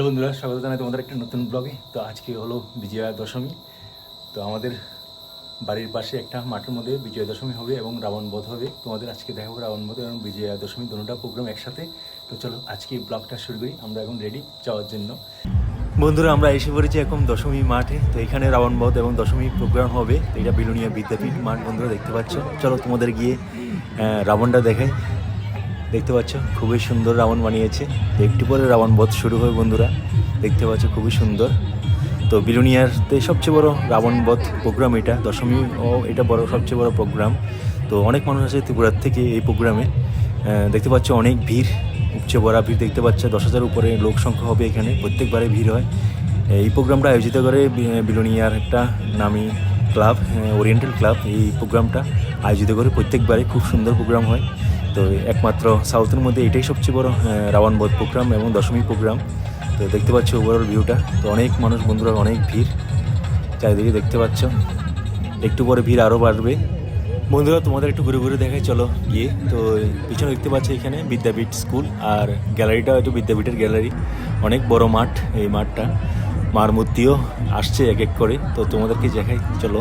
Hello বন্ধুরা, স্বাগত জানাই তোমাদের একটা নতুন ব্লগে তো আজকে হলো বিজয়া দশমী তো আমাদের বাড়ির পাশে একটা মাঠের মধ্যে বিজয়া দশমী হবে এবং রাবণ বধ হবে। তোমাদের আজকে দেখাবো রাবণ বধ এবং বিজয়া দশমী দুটোটা প্রোগ্রাম একসাথে। তো চলো, আজকে ব্লগটা শুরু করি। আমরা এখন রেডি যাওয়ার জন্য। বন্ধুরা, আমরা এসে পড়েছি এখন দশমী মাঠে। তো এখানে রাবণ বধ এবং দশমী প্রোগ্রাম হবে। এটা বিলুনিয়া বিদ্যাপীঠ মাঠ, বন্ধুরা, দেখতে পাচ্ছ। চলো তোমাদের গিয়ে রাবণটা দেখাই। দেখতে পাচ্ছ? খুবই সুন্দর রাবণ বানিয়েছে। একটু পরে রাবণ বধ শুরু হয় বন্ধুরা। দেখতে পাচ্ছ, খুবই সুন্দর। তো বিলুনিয়ারতে সবচেয়ে বড় রাবণ বধ প্রোগ্রাম এটা। দশমী ও এটা বড়, সবচেয়ে বড় প্রোগ্রাম। তো অনেক মানুষ আছে ত্রিপুরার থেকে এই প্রোগ্রামে। দেখতে পাচ্ছ, অনেক ভিড় উপচে ভরা ভিড় দেখতে পাচ্ছ। দশ হাজার উপরে লোক সংখ্যা হবে এখানে, প্রত্যেকবারে ভিড় হয়। এই প্রোগ্রামটা আয়োজিত করে বিলোনিয়ার একটা নামি ক্লাব ওরিয়েন্টাল ক্লাব। এই প্রোগ্রামটা আয়োজিত করে প্রত্যেকবারে খুব সুন্দর প্রোগ্রাম হয়। তো একমাত্র সাউথের মধ্যে এটাই সবচেয়ে বড় আহ, রাবণ বধ প্রোগ্রাম এবং দশমী প্রোগ্রাম। তো দেখতে পাচ্ছ ওভারঅল ভিউটা তো অনেক মানুষ বন্ধুরা অনেক ভিড়। চারিদিকে দেখতে পাচ্ছ। একটু পরে ভিড় আরও বাড়বে। বন্ধুরা তোমাদের একটু ঘুরে ঘুরে দেখাই চলো গিয়ে। তো পিছনে দেখতে পাচ্ছ এখানে বিদ্যাপীঠ স্কুল আর গ্যালারিটাও একটু বিদ্যাপীঠের গ্যালারি। অনেক বড় মাঠ এই মাঠটা। মার মূর্তিও আসছে এক এক করে। তো তোমাদেরকে দেখাই চলো।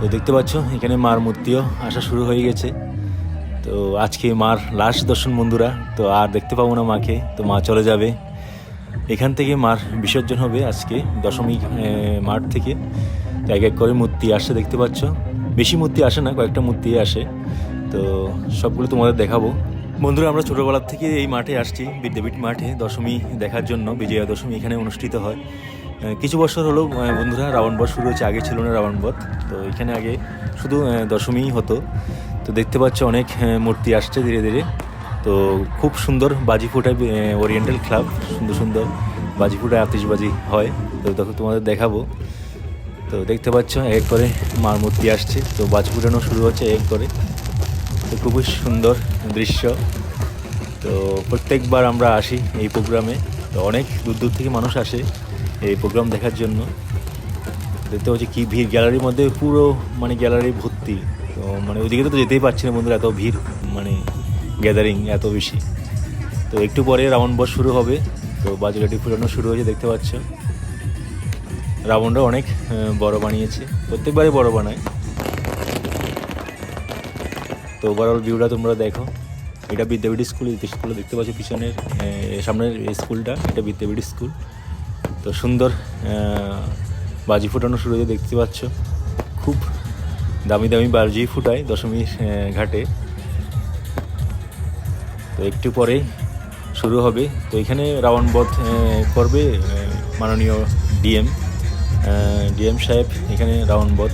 তো দেখতে পাচ্ছ এখানে মার মূর্তিও আসা শুরু হয়ে গেছে। তো আজকে মার লাস্ট দর্শন বন্ধুরা, তো আর দেখতে পাবো না মাকে, তো মা চলে যাবে। এখান থেকে মার বিসর্জন হবে আজকে দশমী মাঠ থেকে। তো এক এক করে মূর্তি আসে, দেখতে পাচ্ছ। বেশি মূর্তি আসে না, কয়েকটা মূর্তি আসে। তো সবগুলো তোমাদের দেখাবো। বন্ধুরা, আমরা ছোটোবেলার থেকে এই মাঠে আসছি, বিদ্যাপীঠ মাঠে দশমী দেখার জন্য। বিজয়া দশমী এখানে অনুষ্ঠিত হয়। কিছু বছর হলো বন্ধুরা, রাবণ বধ শুরু হয়েছে। আগে ছিল না রাবণ বধ। তো এখানে আগে শুধু দশমীই হতো। তো দেখতে পাচ্ছ অনেক মূর্তি আসছে ধীরে ধীরে। তো খুব সুন্দর বাজি ফোটায় ওরিয়েন্টাল ক্লাব সুন্দর সুন্দর বাজি ফোটায় আতিশবাজি হয়। তো তখন তোমাদের দেখাবো। তো দেখতে পাচ্ছ, এক করে মার মূর্তি আসছে। তো বাজি ফুটানো শুরু হচ্ছে এক করে। তো খুবই সুন্দর দৃশ্য। তো প্রত্যেকবার আমরা আসি এই প্রোগ্রামে। তো অনেক দূর দূর থেকে মানুষ আসে এই প্রোগ্রাম দেখার জন্য। দেখতে পাচ্ছি কী ভিড়। গ্যালারির মধ্যে পুরো মানে গ্যালারি ভর্তি। তো মানে ওইদিকে তো যেতেই পারছি না বন্ধুরা, এত ভিড় মানে গ্যাদারিং এত বেশি। তো একটু পরে রাবণ বস শুরু হবে, তো বাজুলাটি ফুটানো শুরু হয়েছে, দেখতে পাচ্ছ। রাবণটা অনেক বড় বানিয়েছে, প্রত্যেকবারই বড় বানায় তো ওভারঅল ভিউটা তোমরা দেখো। এটা বিদ্যাপীঠ স্কুল স্কুলে দেখতে পাচ্ছ পিছনের সামনের স্কুলটা, এটা বিদ্যাপীঠ স্কুল। তো সুন্দর বাজি ফুটানো শুরু হয়ে দেখতে পাচ্ছ। খুব দামি দামি বাজি ফুটায় দশমীর আহ, ঘাটে। তো একটু পরেই শুরু হবে। তো এখানে রাবণ বধ আহ, করবে মাননীয় ডিএম। ডিএম সাহেব এখানে রাবণ বধ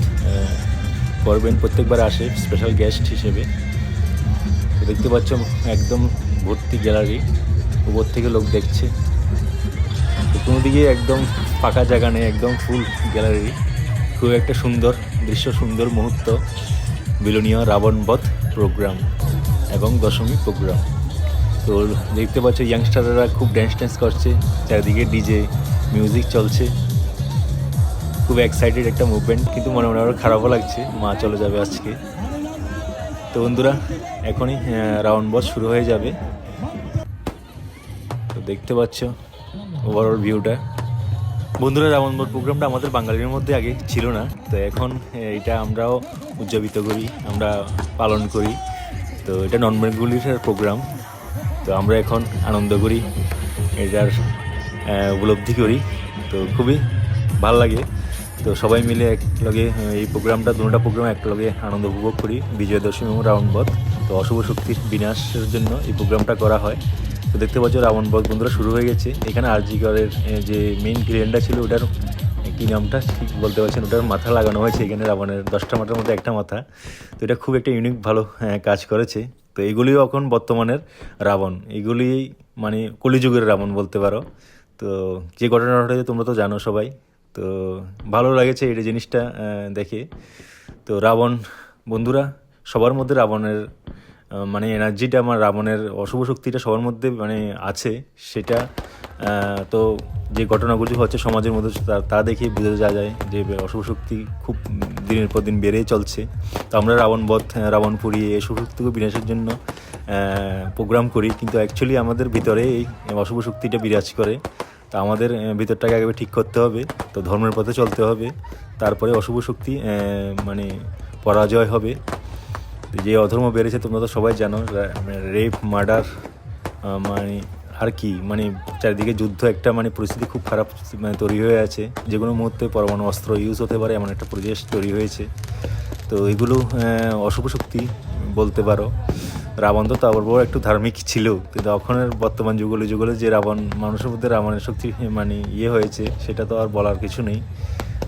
করবেন। প্রত্যেকবার আসে স্পেশাল গেস্ট হিসেবে। তো দেখতে পাচ্ছ একদম ভর্তি গ্যালারি উপর থেকে লোক দেখছে। তো কোনো দিকে একদম ফাঁকা জায়গা নেই একদম ফুল গ্যালারি খুব একটা সুন্দর দৃশ্য, সুন্দর মুহূর্ত। বিলনীয় রাবণ বধ প্রোগ্রাম এবং দশমী প্রোগ্রাম তো দেখতে পাচ্ছ ইয়াংস্টাররা খুব ড্যান্স ট্যান্স করছে। চারিদিকে ডিজে মিউজিক চলছে। খুব এক্সাইটেড একটা মুভমেন্ট কিন্তু মনে মনে আরও খারাপও লাগছে। মা চলে যাবে আজকে। তো বন্ধুরা, এখনই রাউন্ড বস শুরু হয়ে যাবে। তো দেখতে পাচ্ছ ওভারঅল ভিউটা বন্ধুরা, রাবণ প্রোগ্রামটা আমাদের বাঙালির মধ্যে আগে ছিল না। তো এখন এটা আমরাও উদযাপিত করি, আমরা পালন করি। তো এটা নন বেঙ্গলির প্রোগ্রাম। তো আমরা এখন আনন্দ করি, এটার উপলব্ধি করি। তো খুবই ভালো লাগে। তো সবাই মিলে একলগে এই প্রোগ্রামটা, দুটা প্রোগ্রাম একলগে আনন্দ উপভোগ করি বিজয় দশমী এবং রাবণ বধ। তো অশুভ শক্তির বিনাশের জন্য এই প্রোগ্রামটা করা হয়। তো দেখতে পাচ্ছ রাবণ বধ বন্ধুরা শুরু হয়ে গেছে। এখানে আরজিগড়ের আহ, যে মেইন ভিলেনটা ছিল ওটার কি নামটা? ঠিক বলতে পারছেন ওটার মাথা লাগানো হয়েছে এখানে রাবণের। দশটা মাথার মধ্যে একটা মাথা। তো এটা খুব একটা ইউনিক ভালো কাজ করেছে। তো এগুলিও এখন বর্তমানের রাবণ। এগুলি মানে কলিযুগের রাবণ বলতে পারো। তো যে ঘটনাটা ঘটেছে তোমরা তো জানো সবাই। তো ভালো লাগেছে এটা জিনিসটা দেখে। তো রাবণ বন্ধুরা সবার মধ্যে রাবণের মানে এনার্জিটা আমার রাবণের অশুভ শক্তিটা সবার মধ্যে মানে আছে, সেটা তো যে ঘটনাগুলি হচ্ছে সমাজের মধ্যে, তা- দেখেই বোঝা যা যায় যে অশুভ শক্তি খুব দিনের পর দিন বেড়েই চলছে। তো আমরা রাবণ বধ রাবণ পুড়িয়ে এই অশুভ শক্তিকে বিনাশের জন্য প্রোগ্রাম করি। কিন্তু অ্যাকচুয়ালি আমাদের ভিতরে এই অশুভ শক্তিটা বিরাজ করে। তা আমাদের ভিতরটাকে আগে ঠিক করতে হবে, তো ধর্মের পথে চলতে হবে। তারপরে অশুভ শক্তি মানে পরাজয় হবে। যে অধর্ম বেড়েছে, তোমরা তো সবাই জানো রেপ মার্ডার মানে আর কি মানে চারিদিকে যুদ্ধ একটা মানে পরিস্থিতি খুব খারাপ মানে তৈরি হয়ে আছে। যে কোনো মুহূর্তে পরমাণু অস্ত্র ইউজ হতে পারে, এমন একটা পরিবেশ তৈরি হয়েছে। তো এগুলো অশুভ শক্তি বলতে পারো। রাবণ তো তার বড় একটু ধার্মিক ছিল, কিন্তু এখনের বর্তমান যুগলে যুগলে যে রাবণ, মানুষের মধ্যে রাবণের শক্তি মানে ইয়ে হয়েছে, সেটা তো আর বলার কিছু নেই।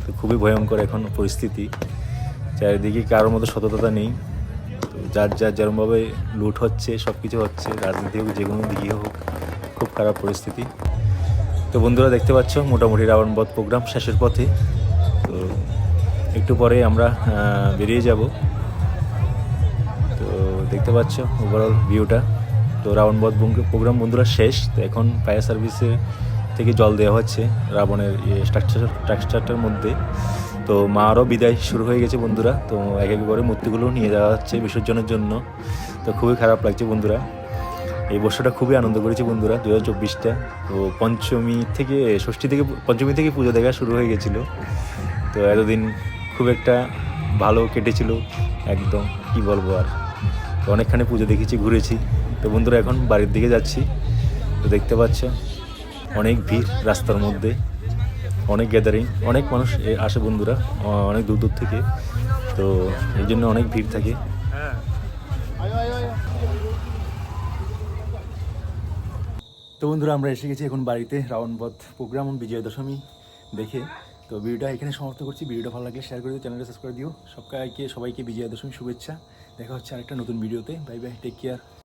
তো খুবই ভয়ঙ্কর এখন পরিস্থিতি। চারিদিকে কারোর মধ্যে সততা নেই। তো যার যার যেরমভাবে লুট হচ্ছে সব কিছু হচ্ছে, রাজনীতি হোক, যে কোনো দিকে হোক, খুব খারাপ পরিস্থিতি। তো বন্ধুরা দেখতে পাচ্ছ, মোটামুটি রাবণ বধ প্রোগ্রাম শেষের পথে। তো একটু পরে আমরা বেরিয়ে যাব। তো দেখতে পাচ্ছ ওভারঅল ভিউটা তো রাবণ বধ প্রোগ্রাম বন্ধুরা শেষ। তো এখন ফায়ার সার্ভিসের থেকে জল দেওয়া হচ্ছে রাবণের স্ট্রাকচার স্ট্রাকচারটার মধ্যে। তো মারও বিদায় শুরু হয়ে গেছে বন্ধুরা। তো এক এক করে মূর্তিগুলো নিয়ে যাওয়া হচ্ছে বিসর্জনের জন্য। তো খুবই খারাপ লাগছে বন্ধুরা। এই বর্ষটা খুবই আনন্দ করেছি বন্ধুরা দু হাজার চব্বিশটা। তো পঞ্চমী থেকে, ষষ্ঠী থেকে, পঞ্চমী থেকে পুজো দেখা শুরু হয়ে গেছিল। তো এতদিন খুব একটা ভালো কেটেছিল, একদম কি বলব আর। তো অনেকখানি পুজো দেখেছি, ঘুরেছি। তো বন্ধুরা এখন বাড়ির দিকে যাচ্ছি। তো দেখতে পাচ্ছ, অনেক ভিড় রাস্তার মধ্যে। অনেক গ্যাদারিং অনেক মানুষ আসে বন্ধুরা অনেক দূর দূর থেকে। তো এই জন্য অনেক ভিড় থাকে। তো বন্ধুরা, আমরা এসে গেছি এখন বাড়িতে রাবণবধ প্রোগ্রাম বিজয়া দশমী দেখে। তো ভিডিওটা এখানে সমাপ্ত করছি। ভিডিওটা ভালো লাগলে শেয়ার করে দিও চ্যানেলটা সাবস্ক্রাইব দিও। সবাইকে সবাইকে বিজয়া দশমী শুভেচ্ছা। দেখা হচ্ছে আরেকটা নতুন ভিডিওতে। Bye bye take care